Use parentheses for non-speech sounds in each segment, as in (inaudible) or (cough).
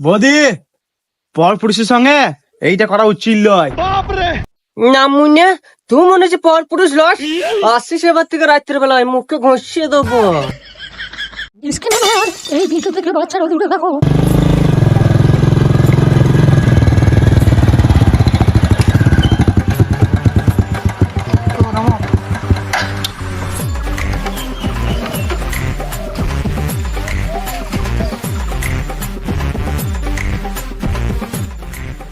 বৌদি পর পুরুষের সঙ্গে এইটা করা উচিত নয়। না মুন্নে তু মনে হচ্ছে পর পুরুষ লস? আসিস এবার থেকে রাত্রের বেলায় মুখে ঘষিয়ে দেবো। এই ভিডিও থেকে বাচ্চারা দূরে থাকো।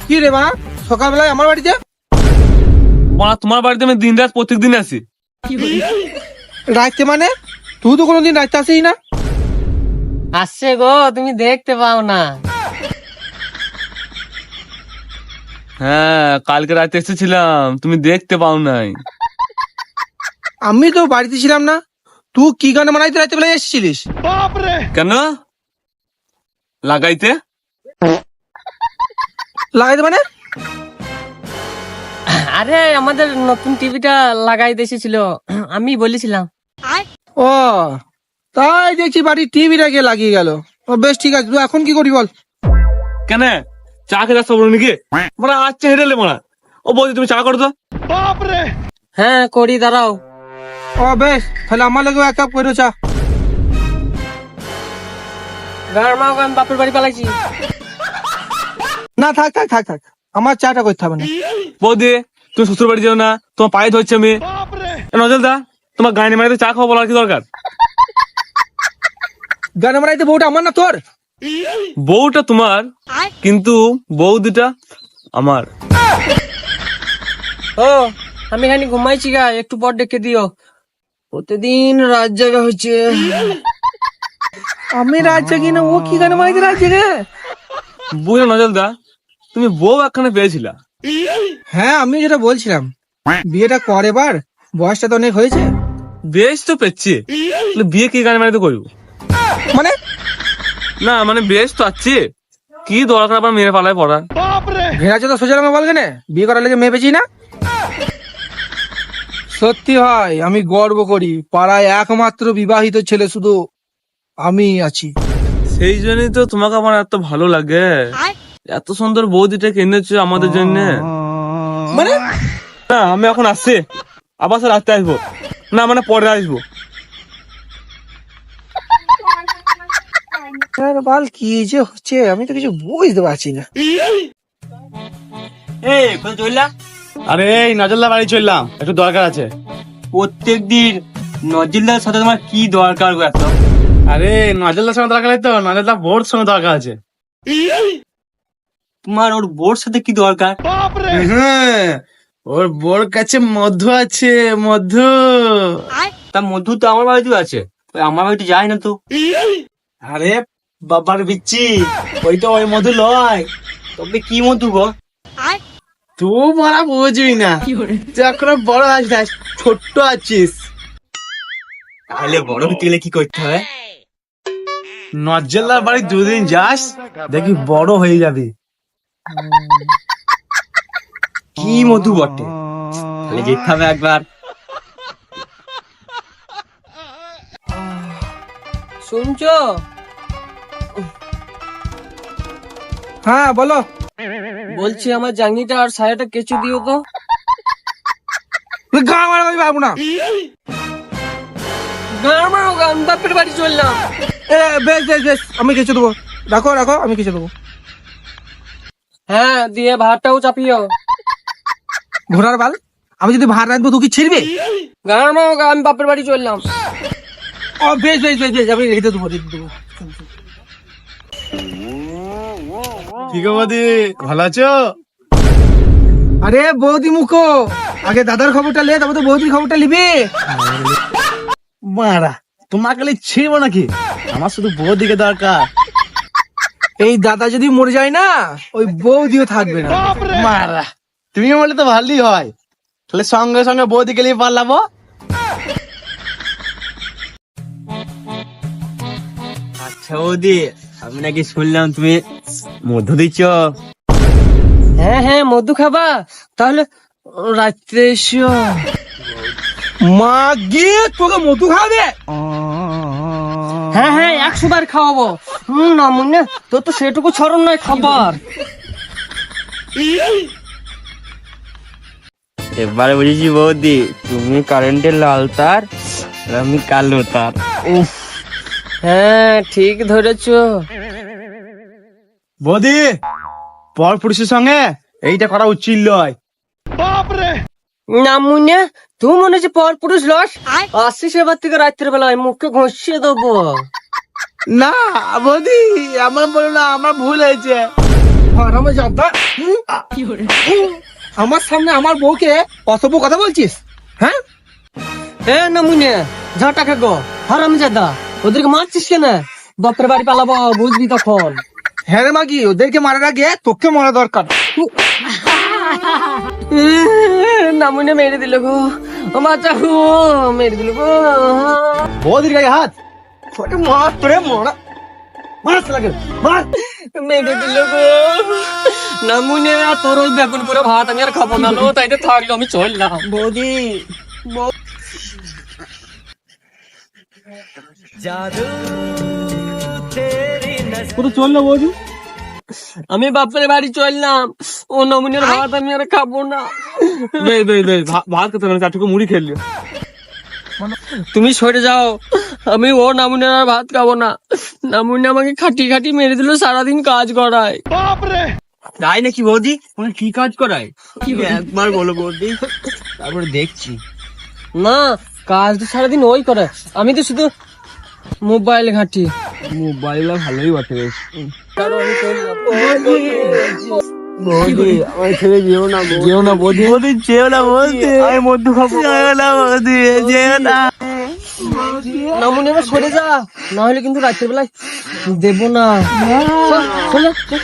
কি রে মা সকালবেলায় আমার বাড়িতে? বাড়া তোমার বাড়িতে আমি দিন রাত প্রত্যেক দিন আসি রাইতে মানে? তুই তো কোনোদিন রাইতে আসিস না। আসছে গো তুমি দেখতে পাও না। হ্যাঁ কালকে রাতে এসেছিলাম তুমি দেখতে পাও নাই। আমি তো বাড়িতে ছিলাম না। তুই কি গান মানাইতে রাইতে বেলায় এসেছিলিস? কেন? লাগাইতে? লাগাইতে মানে আরে আমাদের নতুন টিভিটা লাগাই দিয়েছিল। আমি বলেছিলাম। ও তাই দেখছি বাড়ির টিভিটাকে লাগিয়ে গেল। ও বেশ ঠিক আছে। তুই এখন কি করি বল? কেন? চা খেতে আসতে বলো নাকি? মানে আচ্ছা হেরে এলে মারা ও বলছি তুমি চা করো তো। হ্যাঁ করি দাঁড়াও। ও বেশ। তাহলে আমার লাগেও এক কাপ করে চা। গাড়মা আমি বাপের বাড়ি পালাইছি। না থাক থাক থাক থাক। আমার চাটা করতে হবে না। বৌদি তুমি শ্বশুর বাড়ি যাও না তোমার পায়ে ধরছে আমি। নজল দা তোমার গায়ে মারাইতে চা খাওয়া বলার কি দরকার? গান মারাইতে বউটা আমার না তোর? বউটা তোমার কিন্তু বৌদিটা আমার। ও আমি এখানে ঘুমাইছি গা একটু পর ডেকে দিও। প্রতিদিন রাত জায়গা হচ্ছে। আমি রাজ্যে কিনা ও কি গান মারাইতে রাজ্যে রে বুঝলে নজল দা তুমি বউ একখানে পেয়েছিলা। হ্যাঁ আমি যেটা বলছিলাম। বিয়েটা কর এবার বয়সটা তো অনেক হয়েছে। বেশ তো পেচ্ছি। বিয়ে কি গানে মারিতে করব? মানে? না মানে বেশ তো আছি। কি দরকার আবার মেরে পালায় পড়া? ঘেরা তো সোজা নামে বল কেনে বিয়ে করার লেগে মেয়ে পেয়েছি না? সত্যি হয় আমি গর্ব করি। পাড়ায় একমাত্র বিবাহিত ছেলে শুধু আমি আছি। সেই জন্যই তো তোমাকে আমার এত ভালো লাগে। এত সুন্দর বৌদিটা কিনেছো আমাদের জন্য? মানে? না আমি এখন আসছি। আবার স্যার রাতে আসব। না মানে পরে আসব। আরে বাল কি যে হচ্ছে? আমি তো কিছু বুঝতে পারছি না। এই কোথায় চললা? আরে এই নজরদা বাড়ি চললাম। একটু দরকার আছে। প্রত্যেক দিন নজিলদার সাথে তোমার কি দরকার গো এত? আরে নজরদার সঙ্গে দরকার নেই তো। নজরদা বোর্ড সঙ্গে দরকার আছে। তোমার ওর বোর সাথে কি দরকার? হ্যাঁ ওর বোর কাছে মধু আছে মধু। তা মধু তো আমার বাড়িতে আছে আমার বাড়িতে যায় না তো। আরে বাবার বিচ্ছি ওই তো ওই মধু লয়। তবে কি মধু গো? তুই মারা বুঝবি না। তুই এখনও বড় আছিস ছোট্ট আছিস। তাহলে বড় হতে গেলে কি করতে হবে নজরদার বাড়ি দুদিন যাস দেখি বড় হয়ে যাবি। কি মধু বটে? তাহলে যেতে হবে একবার। শুনছো? হ্যাঁ বলো। বলছি আমার জাঙ্গিটা আর সায়াটা কেচু দিও তো। গা মারা পারব না। গাড়মা আমি বাপের বাড়ি চললাম। এ বেশ বেশ বেশ আমি কিছু দেবো। রাখো রাখো আমি কিছু দেবো। হ্যাঁ দিয়ে ভাতটাও চাপিও। ঘোড়ার বাল? আমি যদি ভাত রাখব তুই কি ছিড়বি? গাড়মা আমি বাপের বাড়ি চললাম। ও বেশ বেশ বেশ বেশ আমি রেখে দেবো রেখে দেবো। ঠিক আছে ভালো আছো? আরে বৌদি মুখো আগে দাদার খবরটা লে তারপর তো বৌদির খবরটা নিবি। মারা তোমাকে ছিড়বো নাকি? আমার শুধু বৌদিকে দরকার। এই দাদা যদি মরে যায় না ওই বৌদিও থাকবে না। মারা। তুমি বললে তো ভালোই হয়। তাহলে সঙ্গে সঙ্গে বউ দিকে নিয়ে পারলামো আচ্ছা বৌদি আমি নাকি শুনলাম তুমি মধু দিচ্ছ। হ্যাঁ হ্যাঁ মধু খাবা। তাহলে রাত্রে এসো। মা গিয়ে তোকে মধু খাবে হ্যাঁ হ্যাঁ একশো বার খাওয়াবো। হুম না মুন্না তোর তো সেটুকু ছড়ন নয় খাবার। এবারে বুঝেছি বৌদি তুমি কারেন্টের লাল তার আর আমি কালো তার। হ্যাঁ ঠিক ধরেছো। বৌদি পর পুরুষের সঙ্গে এইটা করা উচিত নয়। না মুন্না তুই মনে হচ্ছে পর পুরুষ লস আসছিস এবার থেকে রাত্রের বেলায় মুখে ঘষিয়ে দেবো না বৌদি আমার বলো না আমার ভুল হয়েছে জানতা আমার সামনে আমার বউকে অসভ্য কথা বলছিস হ্যাঁ এ না মুন্না ঝাঁটা খাগো হারাম জাদা ওদেরকে মারছিস কেন বাপের বাড়ি পালাবো বুঝবি তখন হ্যাঁ রে মাগি ওদেরকে মারার আগে তোকে মারা দরকার (laughs) নামুনে মেরে দিল গো। ও বাচ্চা গো মেরে দিল গো। বৌদির গায়ে হাত। ফটো মার তোরে মরা। মার লাগে মার মেরে দিল গো। নামুনে তোর ওই বেগুন পুরো ভাত আমি আর খাব না লো তাইতে থাকল আমি চললাম। বৌদি কোথাও চল না বৌদি? আমি বাপের বাড়ি চললাম। ও নমুনের ভাত আমি আর খাব না। ভাত খেতে না চারটুকু মুড়ি খেলি তুমি সরে যাও। আমি ও নামুনের আর ভাত খাব না। নামুনে আমাকে খাটি খাটি মেরে দিল সারাদিন কাজ করায়। তাই নাকি বৌদি? তোমার কি কাজ করায়? কি একবার বলো বৌদি। তারপরে দেখছি। না কাজ তো সারাদিন ওই করে আমি তো শুধু মোবাইল ঘাঁটি। মোবাইল ভালোই বটে যেও না বৌদি। যেও না বৌদি। আমি মধ্যে খাব। যেও না বৌদি যেও না। না মনে হয় সরে যা। না হলে কিন্তু বেলায় দেবো না। চল, চল, চল।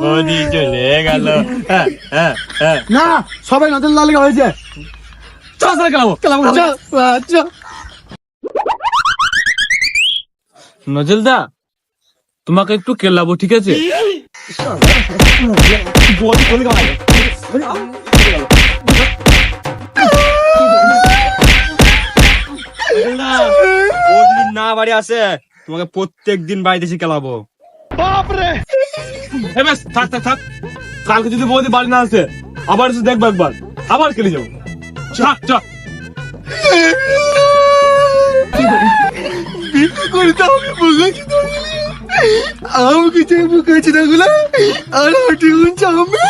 বৌদি চলে গেল। না সবাই নজর লাল হয়েছে। চল চল খেলাবো খেলাবো নজলদা তোমাকে একটু কেলাবো ঠিক আছে? না বাড়ি তোমাকে বাড়িতে এসে খেলাবো থাক থাক থাক কালকে যদি বৌদি বাড়ি না আসে আবার এসে দেখব একবার আবার খেলে যাব থাক চল করতে হবে বুঝেছি তো আমি কিছু না গুলা আর হাঁটি গুনছে আমি?